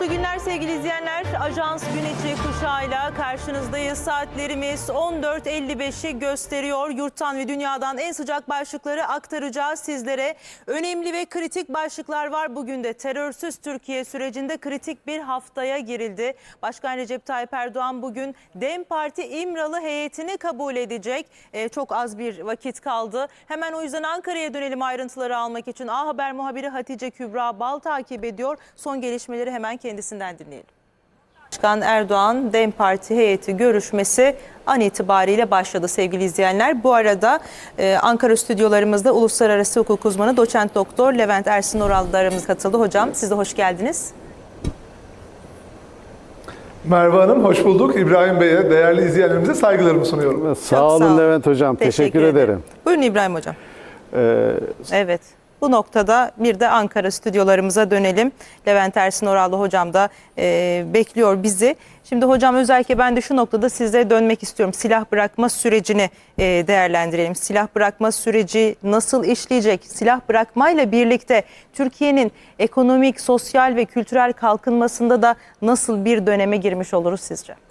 Mutlu günler sevgili izleyenler. Ajans Gün İçi kuşağıyla karşınızdayız. Saatlerimiz 14.55'i gösteriyor. Yurttan ve dünyadan en sıcak başlıkları aktaracağız sizlere. Önemli ve kritik başlıklar var. Bugün de terörsüz Türkiye sürecinde kritik bir haftaya girildi. Başkan Recep Tayyip Erdoğan bugün DEM Parti İmralı heyetini kabul edecek. Ee, çok az bir vakit kaldı. Hemen o yüzden Ankara'ya dönelim ayrıntıları almak için. A Haber muhabiri Hatice Kübra Bal takip ediyor. Son gelişmeleri hemen kendisinden dinleyelim. Başkan Erdoğan DEM Parti heyeti görüşmesi an itibariyle başladı sevgili izleyenler. Bu arada e, Ankara stüdyolarımızda uluslararası hukuk uzmanı doçent doktor Levent Ersin Oral da aramıza katıldı. Hocam siz de hoş geldiniz. Merve Hanım hoş bulduk. İbrahim Bey'e, değerli izleyenlerimize saygılarımı sunuyorum. Sağ sağ olun. Levent Hocam. Teşekkür, ederim. Buyurun İbrahim Hocam. Ee, Evet. Bu noktada bir de Ankara stüdyolarımıza dönelim. Levent Ersin Orallı hocam da e, bekliyor bizi. Şimdi hocam özellikle ben de şu noktada size dönmek istiyorum. Silah bırakma sürecini e, değerlendirelim. Silah bırakma süreci nasıl işleyecek? Silah bırakmayla birlikte Türkiye'nin ekonomik, sosyal ve kültürel kalkınmasında da nasıl bir döneme girmiş oluruz sizce?